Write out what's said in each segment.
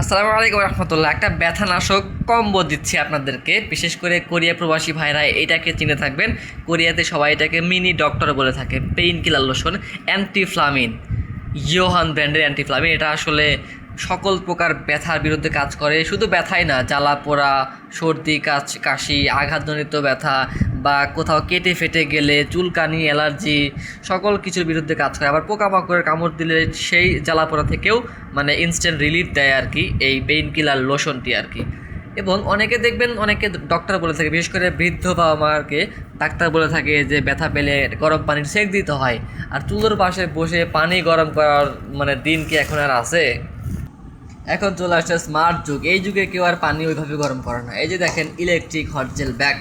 আসসালামু আলাইকুম রহমতুল্লাহ। একটা ব্যথানাশক কম্বো দিচ্ছি আপনাদেরকে। বিশেষ করে কোরিয়া প্রবাসী ভাইরা এটাকে চিনে থাকবেন। কোরিয়াতে সবাই এটাকে মিনি ডক্টর বলে থাকে। পেইন কিলার লোশন, অ্যান্টিফ্লামিন, ইয়োহান ব্র্যান্ডের অ্যান্টিফ্লামিন। এটা আসলে সকল প্রকার ব্যথার বিরুদ্ধে কাজ করে। শুধু ব্যথাই না, জ্বালা পোড়া, সর্দি কাশ কাশি, আঘাতজনিত ব্যথা বা কোথাও কেটে ফেটে গেলে, চুলকানি, অ্যালার্জি, সকল কিছুর বিরুদ্ধে কাজ করে। আবার পোকামাকড়ের কামড় দিলে সেই জ্বালা পোড়া থেকেও মানে ইনস্ট্যান্ট রিলিফ দেয় আর কি এই পেইন কিলার লোশনটি আর কি এবং অনেকে দেখবেন, অনেকে ডক্টর বলে থাকে, বিশেষ করে বৃদ্ধ বাবা মাকে ডাক্তার বলে থাকে যে ব্যথা পেলে গরম পানির সেক দিতে হয়। আর চুলোর পাশে বসে পানি গরম করার মানে দিন কি এখন আর আছে? এখন চলে আসছে স্মার্ট যুগ। এই যুগে কেউ আর পানি ওইভাবে গরম করে না। এই যে দেখেন ইলেকট্রিক হট জেল ব্যাগ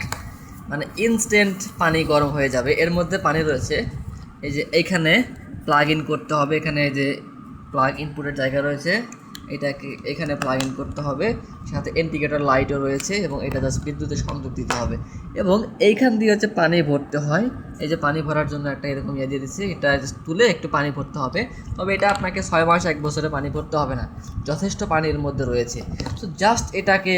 মানে ইনস্ট্যান্ট পানি গরম হয়ে যাবে। এর মধ্যে পানি রয়েছে। এই যে এইখানে প্লাগ ইন করতে হবে। এখানে যে প্লাগ ইনপুটের জায়গা রয়েছে। এটাকে এখানে প্লাগ ইন করতে হবে, সাথে ইন্ডিকেটর লাইটও রয়েছে এবং এটা জাস্ট বিদ্যুতের সংযোগ দিতে হবে। এবং এইখান দিয়ে হচ্ছে পানি ভরতে হয়। এই যে পানি ভরার জন্য একটা এরকম ইয়ে দিয়ে দিচ্ছি, এটা just তুলে একটু পানি ভরতে হবে। তবে এটা আপনাকে ছয় মাস, এক বছরে পানি ভরতে হবে না। যথেষ্ট পানির মধ্যে রয়েছে। তো জাস্ট এটাকে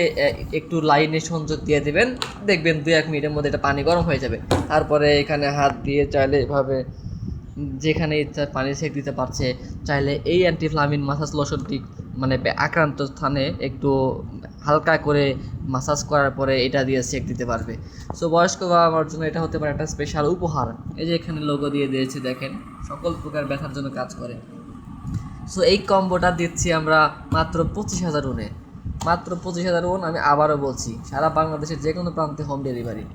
একটু লাইনে সংযোগ দিয়ে দেবেন। দেখবেন দু এক মিনিটের মধ্যে এটা পানি গরম হয়ে যাবে। তারপরে এখানে হাত দিয়ে চাইলে এভাবে যেখানে ইচ্ছা পানি সেক দিতে পারছে। চাইলে এই অ্যান্টিফ্লামিন মাসাজ লোশনটি মানে আক্রান্ত স্থানে একটু হালকা করে মাসাজ করার পরে এটা দিয়ে সেক দিতে পারবে। সো বয়স্ক বাবা মার জন্য এটা হতে পারে একটা স্পেশাল উপহার। এই যে এখানে লোগো দিয়ে দিয়েছে, দেখেন, সকল প্রকার ব্যথার জন্য কাজ করে। সো এই কম্বোটা দিচ্ছি আমরা মাত্র পঁচিশ হাজার উনে মাত্র পঁচিশ হাজার উন আমি আবারও বলছি, সারা বাংলাদেশের যে কোনো প্রান্তে হোম ডেলিভারি